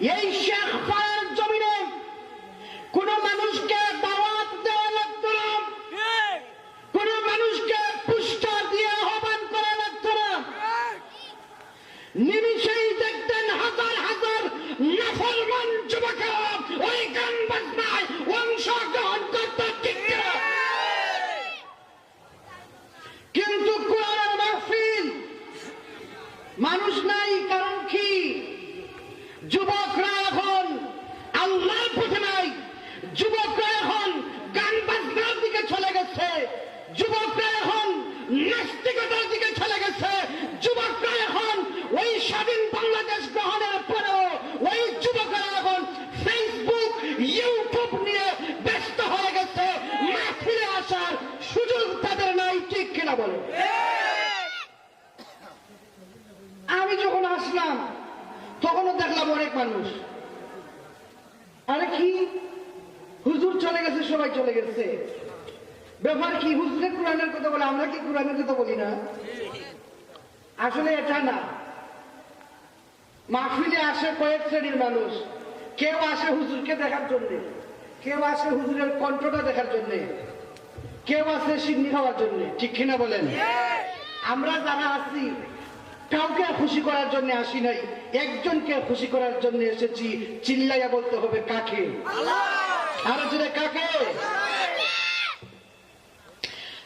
এই শেখ পাড়ার জমিনে কোন মানুষকে দাওয়াত দেওয়া লাগতো না। কোন মানুষকে পুষ্টার দিয়ে আহ্বান করা লাগতো না। নিমিষেই দেখতেন হাজার হাজার নাফরমান যুবকেরা ওই গান বাজনায় অংশগ্রহণ করতে, ঠিক কিন্তু কোরআনের মাহফিল মানুষ নাই, কারণ কি? যুবকরা এখন আল্লাহর পথে নাই। যুবকরা এখন গান বাজনার দিকে চলে গেছে। যুবকরা এখন নাস্তিকতার দিকে চলে গেছে যুবকরা এখন ওই স্বাধীন বাংলাদেশ গ্রহণের পরেও ওই যুবকরা এখন ফেসবুক ইউটিউব নিয়ে ব্যস্ত হয়ে গেছে মাহফিলে আসার সুযোগ তাদের নাই ঠিক কিনা বলে আমি যখন আসলাম তখনও দেখলাম অনেক মানুষ। আরে কি? হুজুর চলে গেছে সবাই চলে গেছে। ব্যাপার কি হুজুরের কোরআনের কথা বলে আমরা কি কোরআনের কথা বলি না? আসলে এটা না। মাহফিলে আসে কয়েক শ্রেণির মানুষ। কেউ আসে হুজুরকে দেখার জন্য। কেউ আসে হুজুরের কণ্ঠটা দেখার জন্য। কেউ আসে সিন্নি খাওয়ার জন্য। ঠিক কিনা বলেন? আমরা যারা আছি কাউকে খুশি করার জন্য আসি নাই। একজনকে খুশি করার জন্য এসেছি চিল্লাইয়া বলতে হবে কাকে? আরও জোরে কাকে?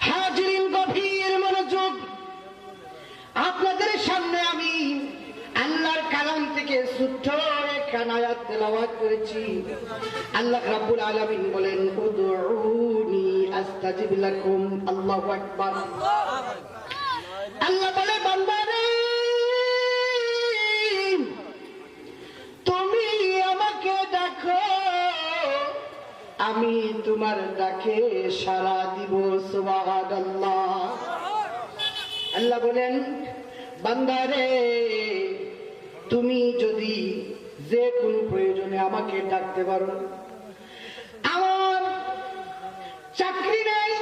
হাজিরিন গভীর মনোযোগ। আপনাদের সামনে আমি আল্লাহর কালাম থেকে একখান আয়াত তেলাওয়াত করেছি। আল্লাহ রাব্বুল আলামিন বলেন উদউনি আস্তাজিব লাকুম আল্লাহু আকবার। আল্লাহ বলে বান্দারে আমি তোমার ডাকে সারা দিব আল্লাহ বলেন, বান্দারে, তুমি যদি যে কোনো প্রয়োজনে আমাকে ডাকতে পারো। আমার চাকরি নেই,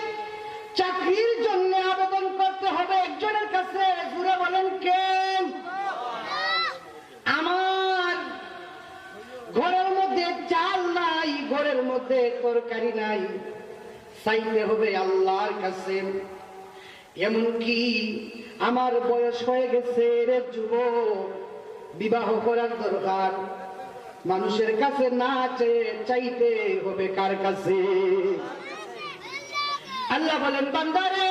চাকরির জন্য আবেদন করতে হবে একজনের কাছে। ঘুরে বলেন কেন আমার ঘরের চাল নাই, ঘরের মধ্যে তরকারি নাই। চাইতে হবে আল্লাহর কাছে। এমনকি আমার বয়স হয়ে গেছে রে যুব বিবাহ করার দরকার। মানুষের কাছে না চাইতে হবে কার কাছে? আল্লাহ বলেন, বান্দারে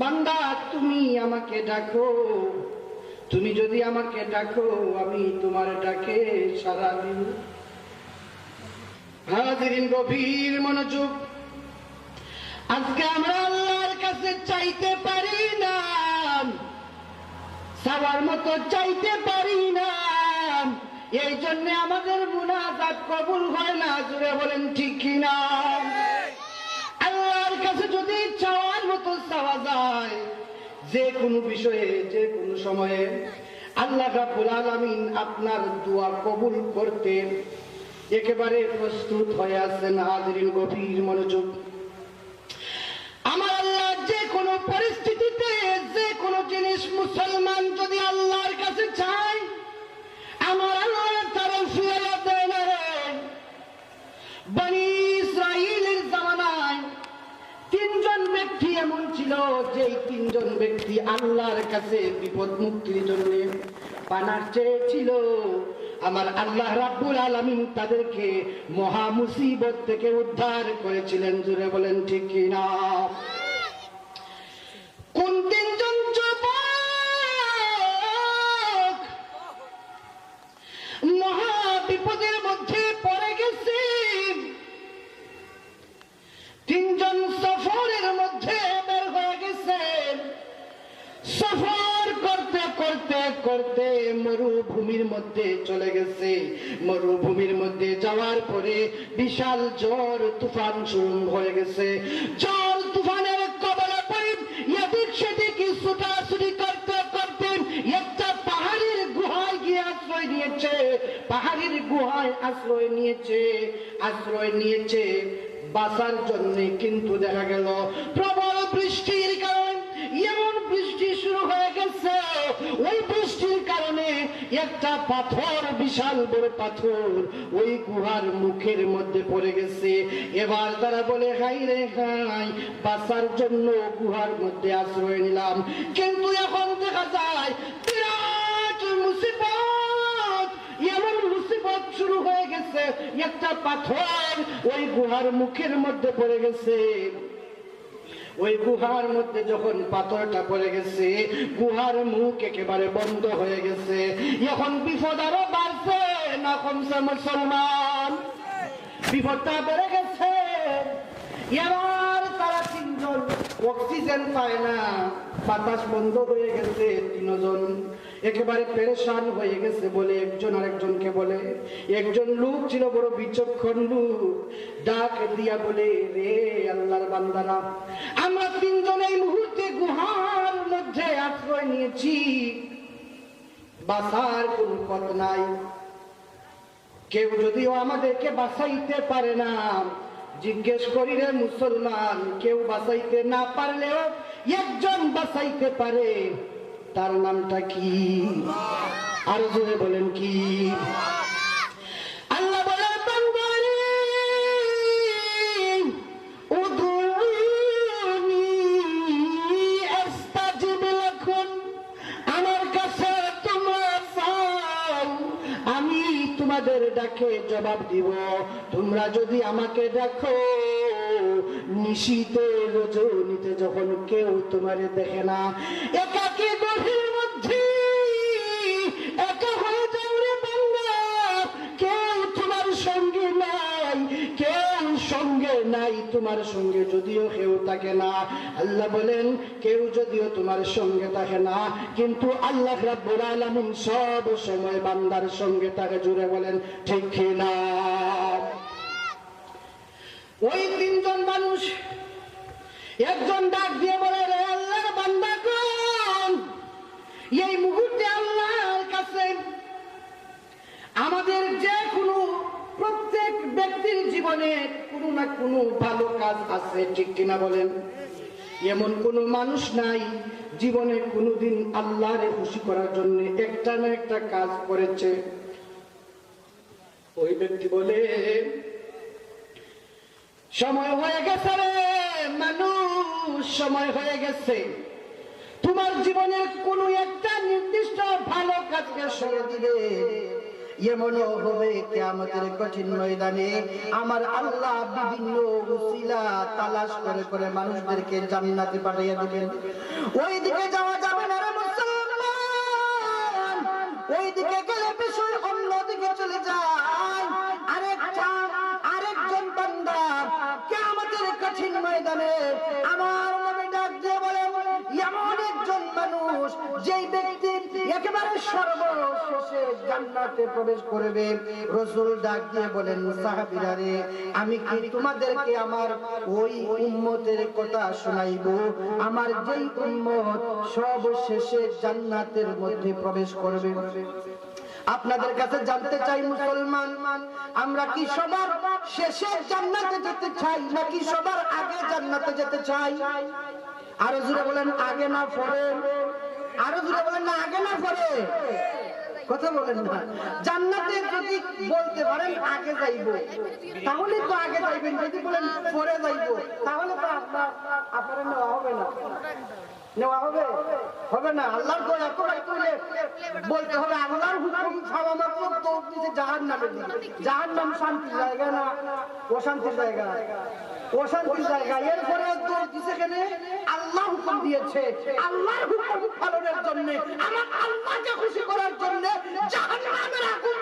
বান্দা, তুমি আমাকে ডাকো। তুমি যদি আমাকে ডাকো, আমি তোমার ডাকে সারা দিন হাজিরিন গভীর মনোযোগ। আজকে আমরা আল্লাহর কাছে চাইতে পারি না। সবার মতো চাইতে পারি না। এই জন্য আমাদের মুনাজাত কবুল হয় না। জুড়ে বলেন, ঠিক কিনা? আল্লাহর কাছে যদি যায় যে কোনো বিষয়ে, যে কোনো সময়ে আল্লাহ রাবুল আলামিন আপনার দোয়া কবুল করতে একেবারে প্রস্তুত হয়ে আছেন। হাজরিন, গভীর মনোযোগ। আমার আল্লাহ যে কোনো পরিস্থিতিতে, যে কোনো জিনিস মুসলমান যদি আল্লাহর কাছে বিপদ মুক্তির জন্য পানার চেয়েছিল। আমার আল্লাহ রাব্বুল আলমিন তাদেরকে মহা মুসিবত থেকে উদ্ধার করেছিলেন। জুড়ে বলেন ঠিক কিনা? পরে বিশাল ঝড় তুফান শুরু হয়ে গেছে। জল তুফানের কবলে পড়ে এদিক সেদিক ছুটাছুটি করতে করতে একটা পাহাড়ের গুহায় গিয়ে আশ্রয় নিয়েছে। পাহাড়ের গুহায় আশ্রয় নিয়েছে আশ্রয় নিয়েছে। বাঁচার জন্য কিন্তু দেখা গেল। প্রবল বৃষ্টির কারণে এমন বৃষ্টি শুরু হয়ে গেছে। ওই বৃষ্টির কারণে একটা পাথর, বিশাল বড় পাথর ওই গুহার মুখের মধ্যে পড়ে গেছে। এবার তারা বলে হাই রে হাই বাসার জন্য গুহার মধ্যে আশ্রয় নিলাম। কিন্তু এখন দেখা যায়, বিরাট মুসিবত, এমন মুসিবত শুরু হয়ে গেছে। একটা পাথর ওই গুহার মুখের মধ্যে পড়ে গেছে। ওই গুহার মধ্যে যখন পাথরটা পড়ে গেছে, গুহার মুখ একেবারে বন্ধ হয়ে গেছে। এখন বিপদ আরও বাড়ছে, না কমছে মুসলমান। বিপদটা বেড়ে গেছে। এবার তারা তিনজন অক্সিজেন পায় না। বাতাস বন্ধ হয়ে গেছে তিনজন। একেবারে পেরেশান হয়ে গেছে বলে একজন আরেকজনকে বলে। একজন লোক ছিল বড় বিচক্ষণ লোক, ডাক দিয়া বলে, রে আল্লাহর বান্দারা, আমরা তিনজন এই মুহূর্তে গুহার মধ্যে আশ্রয় নিয়েছি। বাসার কোন পথ নাই। কেউ যদিও আমাদেরকে বাঁচাইতে পারে না, জিজ্ঞেস করি রে মুসলমান, কেউ বাঁচাইতে না পারলেও একজন বাঁচাইতে পারে। তার নামটা কি? আর জোরে বলেন কি? আমি তোমাদের ডাকে জবাব দিব। তোমরা যদি আমাকে দেখো নিশীতে রজনীতে যখন কেউ তোমারে দেখে না, একাকে গভীর মধ্যে একা হয়ে যাও রে বাংলা কেউ তোমার সঙ্গে নাই কেউ সঙ্গে নাই তোমার সঙ্গে যদিও কেউ থাকে না। আল্লাহ বলেন, কেউ যদিও তোমার সঙ্গে থাকে না, কিন্তু আল্লাহ রাব্বুল আলামিন সব সময় বান্দার সঙ্গে তাকে জুড়ে বলেন, ঠিক না ওই তিনজন মানুষ একজন ডাক দিয়ে বলে রে আল্লাহর বান্দা কোন এই মুহূর্তে আল্লাহর কাছে আমাদের যে কোনো প্রত্যেক ব্যক্তির জীবনে কোনো না কোনো ভালো কাজ আছে, ঠিক কিনা বলেন? এমন কোনো মানুষ নাই জীবনে কোনোদিন আল্লাহরে খুশি করার জন্য একটা না একটা কাজ করেছে। ওই ব্যক্তি বলে, সময় হয়ে গেছে রে মানুষ, সময় হয়ে গেছে। তোমার জীবনের কোনো একটা নির্দিষ্ট ভালো কাজকে সরে দিবে। এমনও হবে কেয়ামতের কঠিন ময়দানে। আমার আল্লাহ বিভিন্ন উসিলা তালাশ করে করে মানুষদেরকে জান্নাতে পাঠিয়ে দেবেন। ওই দিকে যাওয়া যাবে না রে মুসলমান। ওই দিকে গেলে বিষয় অন্য দিকে চলে যায়। একেবারে সর্বশেষে জান্নাতে প্রবেশ করবে। রসুল ডাক দিয়ে বলেন সাহাবীরা রে আমি কি তোমাদেরকে আমার ওই উম্মতের কথা শোনাইব? আমার যেই উম্মত সর্বশেষে জান্নাতের মধ্যে প্রবেশ করবে। আপনাদের কাছে জানতে চাই মুসলমান আমরা কি সবার শেষে জান্নাতে যেতে চাই নাকি সবার আগে জান্নাতে যেতে চাই? আরও জুড়ে বলেন আগে না পরে? আরও জুড়ে বলেন না, আগে না পরে? কথা বলেন না। জান্নাতে যদি বলতে পারেন, আগে যাইবো। তাহলে তো আগে যাইবেন, যদি বলেন পরে যাইবো, তাহলে তো আপনার আপনার নেওয়া হবে না। নেওয়া হবে? হবে না। আল্লাহর শান্তির জায়গা না, অশান্তির জায়গা। অশান্তির জায়গা। এরপরে দোষ দিছে কেনে, আল্লাহ হুকুম দিয়েছে। আল্লাহর হুকুম পালনের জন্য, আমার আল্লাহকে খুশি করার জন্য জাহান্নামের আগুন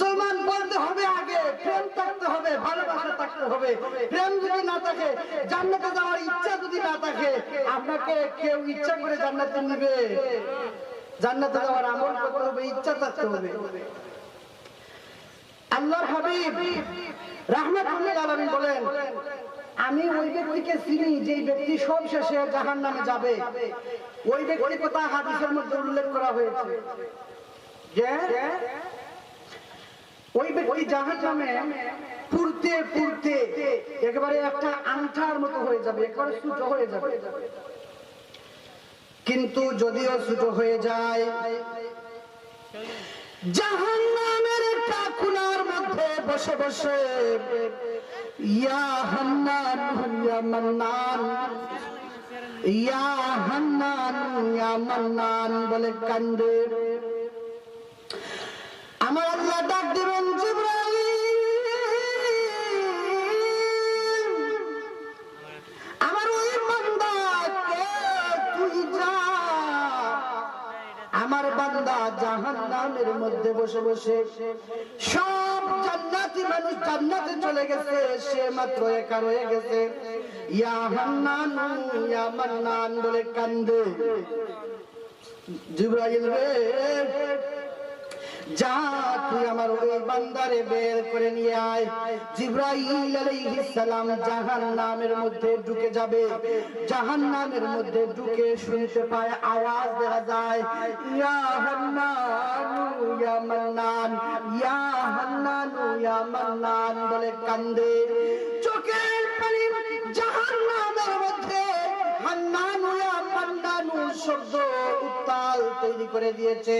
মুসলমান বলতে হবে আগে, প্রেম থাকতে হবে, ভালোবাসা থাকতে হবে। প্রেম যদি না থাকে, জান্নাতে যাওয়ার ইচ্ছা যদি না থাকে, আপনাকে কেউ ইচ্ছা করে জান্নাতে নিবে। জান্নাতে যাওয়ার আমল করতে হবে, ইচ্ছা থাকতে হবে। আল্লাহর হাবিব রাহমাতুল্লাহ আলামিন বলেন, আমি ওই ব্যক্তিকে চিনি যে ব্যক্তি সব শেষে জাহান নামে যাবে। ওই ব্যক্তির কথা হাদিসের মধ্যে উল্লেখ করা হয়েছে। ওই ব্যক্তি জাহান নামে পুরতে পুরতে একটা আংটার মতো হয়ে যাবে হয়ে যাবে। কিন্তু যদিও ছোট হয়ে যায় জাহান নামের একটা মধ্যে বসে বসে, ইয়া হান্নান মান্নান, ইয়া হান্নান মান্নান বলে কান্দে। আমার আল্লাহ ডাক দিবেন বসে। সব জান্নাতি মানুষ জান্নাতে চলে গেছে, সে মাত্র একা রয়ে গেছে। ইয়া হান্নান, ইয়া মান্নান বলে কান্দে। জিব্রাইল রে যা, তুই আমার ওই বান্দারে বের করে নিয়ে আয়। জিব্রাইল জাহান্নামের মধ্যে ঢুকে যাবে। জাহান্নামের মধ্যে ঢুকে শুনতে পায়, আওয়াজ যায়, ইয়া ইয়া মান্নান, ইয়া ইয়া মান্নান বলে কান্দে। চোখের পানি জাহান্নামের মধ্যে ইয়া শব্দ তৈরি করে দিয়েছে,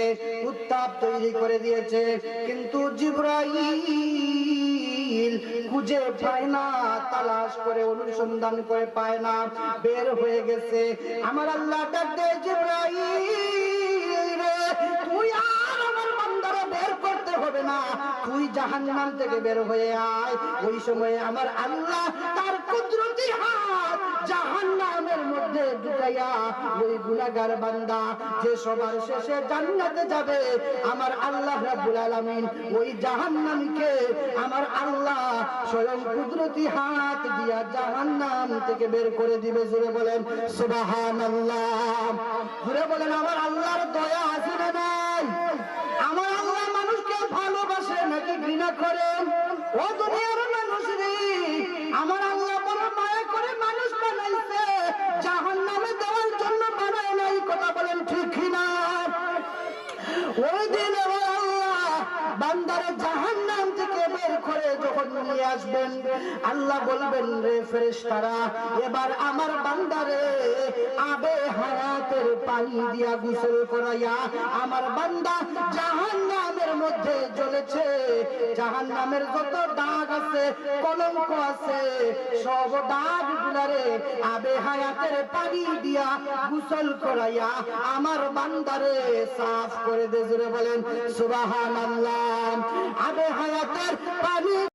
উত্তাপ তৈরি করে দিয়েছে। কিন্তু জিব্রাইল খুঁজে পায় না, তালাশ করে, অনুসন্ধান করে পায় না, বের হয়ে গেছে। আমার আল্লাহ ডাক জিব্রাইল। হবে না। তুই জাহান্নাম থেকে বের হয়ে আয়। ওই সময়ে আমার আল্লাহ তার কুদরতি হাত জাহান্নামের মধ্যে ঢুকাইয়া ওই গুনাহগার বান্দা যে সবার শেষে জান্নাতে যাবে, আমার আল্লাহ রাব্বুল আলামিন ওই জাহান্নামীকে আমার আল্লাহ স্বয়ং কুদরতি হাত দিয়া জাহান্নাম থেকে বের করে দিবে। জুড়ে বলেন, সুবহানাল্লাহ। জুড়ে বলেন, আমার আল্লাহর আল্লাহ বলবেন, রে ফেরেশতারা, এবার আমার বান্দারে আবে হায়াতের পানি দিয়া গোসল করাইয়া আমার বান্দা জাহান নামের মধ্যে জ্বলেছে। জাহান নামের যত দাগ আছে, কলঙ্ক আছে, সব দাগ গুলারে আবে হায়াতের পানি দিয়া গোসল করাইয়া আমার বান্দারে সাফ করে দে জুড়ে বলেন, সুবহানাল্লাহ। আবে হায়াতের পানি